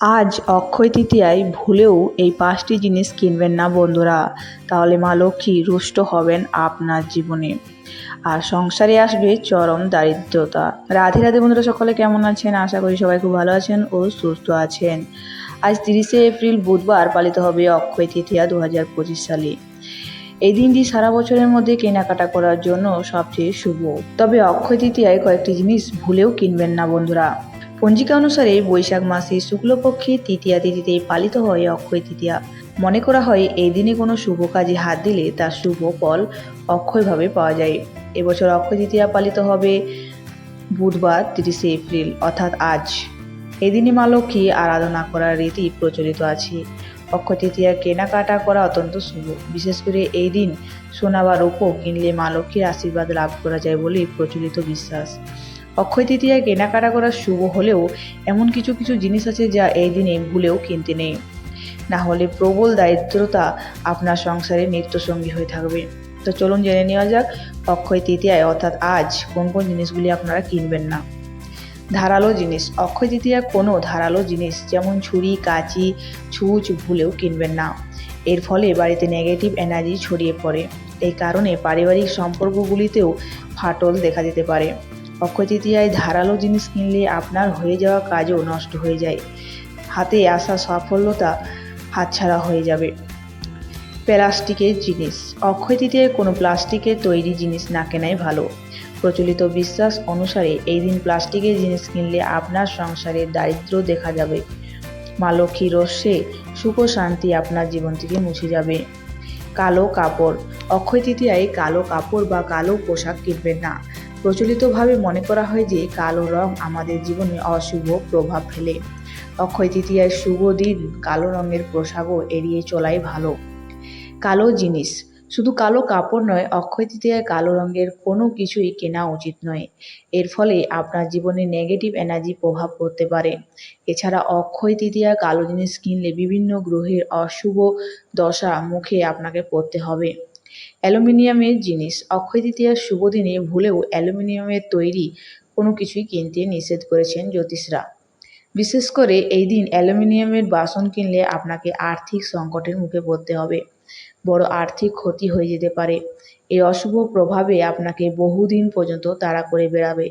আজ অক্ষয় তৃতীয়ায় ভুলেও এই পাঁচটি জিনিস কিনবেন না বন্ধুরা। তাহলে মা লক্ষ্মী রুষ্ট হবেন আপনার জীবনে। আর সংসারে আসবে চরম দারিদ্রতা। রাধে রাধে বন্ধুরা, সকলে কেমন আছেন? আশা করি সবাই খুব ভালো আছেন ও সুস্থ আছেন। আজ তিরিশে এপ্রিল বুধবার পালিত হবে অক্ষয় তৃতীয়া দু হাজার পঁচিশ সালে। এই দিনটি সারা বছরের মধ্যে কেনাকাটা করার জন্য সবচেয়ে শুভ। তবে অক্ষয় তৃতীয়ায় কয়েকটি জিনিস ভুলেও কিনবেন না বন্ধুরা। পঞ্জিকা অনুসারে বৈশাখ মাসে শুক্লপক্ষে তৃতীয়া তিথিতে পালিত হয় অক্ষয় তৃতীয়া। মনে করা হয়, এই দিনে কোনো শুভ কাজে হাত দিলে তার শুভ ফল অক্ষয়ভাবে পাওয়া যায়। এবছর অক্ষয় তৃতীয়া পালিত হবে বুধবার তিরিশে এপ্রিল, অর্থাৎ আজ। এই দিনে মা লক্ষ্মী আরাধনা করার রীতি প্রচলিত আছে। অক্ষয় তৃতীয়া কেনাকাটা করা অত্যন্ত শুভ। বিশেষ করে এই দিন সোনা বা রূপো কিনলে মা লক্ষ্মীর আশীর্বাদ লাভ করা যায় বলে প্রচলিত বিশ্বাস। অক্ষয় তৃতীয়ায় কেনাকাটা করা শুভ হলেও এমন কিছু কিছু জিনিস আছে যা এই দিনে ভুলেও কিনতে নেই। না হলে প্রবল দারিদ্রতা আপনার সংসারে নিত্যসঙ্গী হয়ে থাকবে। তো চলুন জেনে নেওয়া যাক অক্ষয় তৃতীয়ায় অর্থাৎ আজ কোন কোন জিনিসগুলি আপনারা কিনবেন না। ধারালো জিনিস, অক্ষয় তৃতীয়া কোনো ধারালো জিনিস যেমন ছুরি, কাঁচি, ছুঁচ ভুলেও কিনবেন না। এর ফলে বাড়িতে নেগেটিভ এনার্জি ছড়িয়ে পড়ে। এই কারণে পারিবারিক সম্পর্কগুলিতেও ফাটল দেখা দিতে পারে। অক্ষয় তৃতীয়ায় ধারালো জিনিস কিনলে আপনার হয়ে যাওয়া কাজও নষ্ট হয়ে যায়। হাতে আসা সাফল্যতা হাতছাড়া হয়ে যাবে। প্লাস্টিকের জিনিস। অক্ষয় কোনো প্লাস্টিকের তৈরি জিনিস না কেনাই ভালো। প্রচলিত বিশ্বাস অনুসারে এই দিন প্লাস্টিকের জিনিস কিনলে আপনার সংসারে দারিদ্র দেখা যাবে। মা লক্ষ্মীর রস্যে সুখ শান্তি আপনার জীবন থেকে মুছে যাবে। কালো কাপড়। অক্ষয় তৃতীয়ায় কালো কাপড় বা কালো পোশাক কিনবেন না। প্রচলিতভাবে মনে করা হয় যে কালো রং আমাদের জীবনে অশুভ প্রভাব ফেলে। অক্ষয় তৃতীয়ায় শুভ দিন, কালো রঙের পোশাকও এড়িয়ে চলাই ভালো। কালো জিনিস, শুধু কালো কাপড় নয়, অক্ষয় তৃতীয়ায় কালো রঙের কোনো কিছুই কেনা উচিত নয়। এর ফলে আপনার জীবনে নেগেটিভ এনার্জি প্রভাব পড়তে পারে। এছাড়া অক্ষয় তৃতীয়া কালো জিনিস কিনলে বিভিন্ন গ্রহের অশুভ দশা মুখে আপনাকে পড়তে হবে। অ্যালুমিনিয়ামের জিনিস অক্ষয় তৃতীয়ার শুভ দিনে ভুলেও অ্যালুমিনিয়ামের তৈরি কোনো কিছুই কিনতে নিষেধ করেছেন জ্যোতিষরা। বিশেষ করে এই দিন অ্যালুমিনিয়ামের বাসন কিনলে আপনাকে আর্থিক সংকটের মুখে পড়তে হবে। বড় আর্থিক ক্ষতি হয়ে যেতে পারে। এই অশুভ প্রভাবে আপনাকে বহুদিন পর্যন্ত তাড়া করে বেড়াবে।